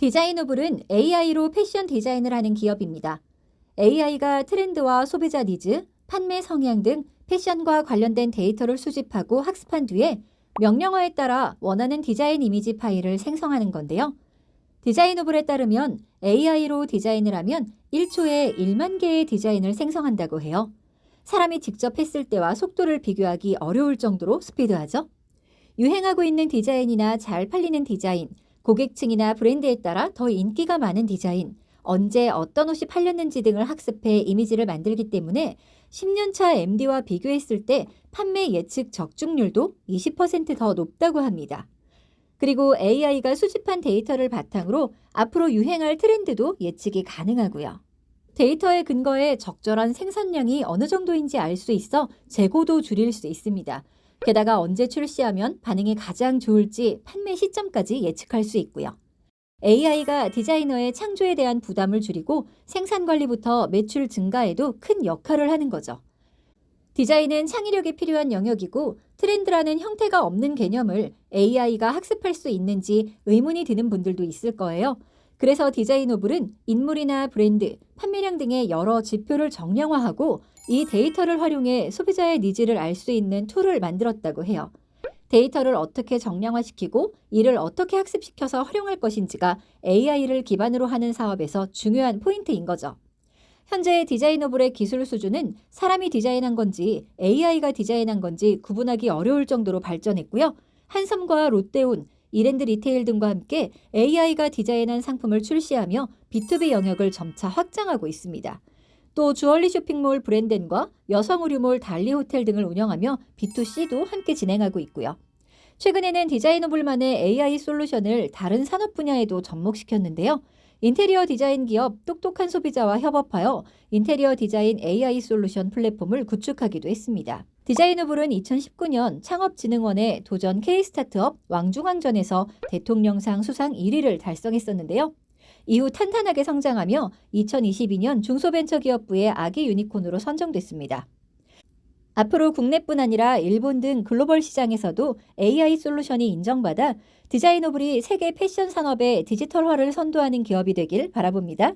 디자이너블은 AI로 패션 디자인을 하는 기업입니다. AI가 트렌드와 소비자 니즈, 판매 성향 등 패션과 관련된 데이터를 수집하고 학습한 뒤에 명령어에 따라 원하는 디자인 이미지 파일을 생성하는 건데요. 디자이너블에 따르면 AI로 디자인을 하면 1초에 1만 개의 디자인을 생성한다고 해요. 사람이 직접 했을 때와 속도를 비교하기 어려울 정도로 스피드하죠. 유행하고 있는 디자인이나 잘 팔리는 디자인, 고객층이나 브랜드에 따라 더 인기가 많은 디자인, 언제 어떤 옷이 팔렸는지 등을 학습해 이미지를 만들기 때문에 10년차 MD와 비교했을 때 판매 예측 적중률도 20%더 높다고 합니다. 그리고 AI가 수집한 데이터를 바탕으로 앞으로 유행할 트렌드도 예측이 가능하고요. 데이터의 근거에 적절한 생산량이 어느 정도인지 알 수 있어 재고도 줄일 수 있습니다. 게다가 언제 출시하면 반응이 가장 좋을지 판매 시점까지 예측할 수 있고요. AI가 디자이너의 창조에 대한 부담을 줄이고 생산 관리부터 매출 증가에도 큰 역할을 하는 거죠. 디자인은 창의력이 필요한 영역이고 트렌드라는 형태가 없는 개념을 AI가 학습할 수 있는지 의문이 드는 분들도 있을 거예요. 그래서 디자이너블은 인물이나 브랜드, 판매량 등의 여러 지표를 정량화하고 이 데이터를 활용해 소비자의 니즈를 알 수 있는 툴을 만들었다고 해요. 데이터를 어떻게 정량화시키고 이를 어떻게 학습시켜서 활용할 것인지가 AI를 기반으로 하는 사업에서 중요한 포인트인 거죠. 현재 디자이너블의 기술 수준은 사람이 디자인한 건지 AI가 디자인한 건지 구분하기 어려울 정도로 발전했고요. 한섬과 롯데온, 이랜드 리테일 등과 함께 AI가 디자인한 상품을 출시하며 B2B 영역을 점차 확장하고 있습니다. 또 주얼리 쇼핑몰 브랜덴과 여성 의류몰 달리 호텔 등을 운영하며 B2C도 함께 진행하고 있고요. 최근에는 디자이너블만의 AI 솔루션을 다른 산업 분야에도 접목시켰는데요. 인테리어 디자인 기업 똑똑한 소비자와 협업하여 인테리어 디자인 AI 솔루션 플랫폼을 구축하기도 했습니다. 디자이너블은 2019년 창업진흥원의 도전 K-스타트업 왕중왕전에서 대통령상 수상 1위를 달성했었는데요. 이후 탄탄하게 성장하며 2022년 중소벤처기업부의 아기 유니콘으로 선정됐습니다. 앞으로 국내뿐 아니라 일본 등 글로벌 시장에서도 AI 솔루션이 인정받아 디자이너블이 세계 패션 산업의 디지털화를 선도하는 기업이 되길 바라봅니다.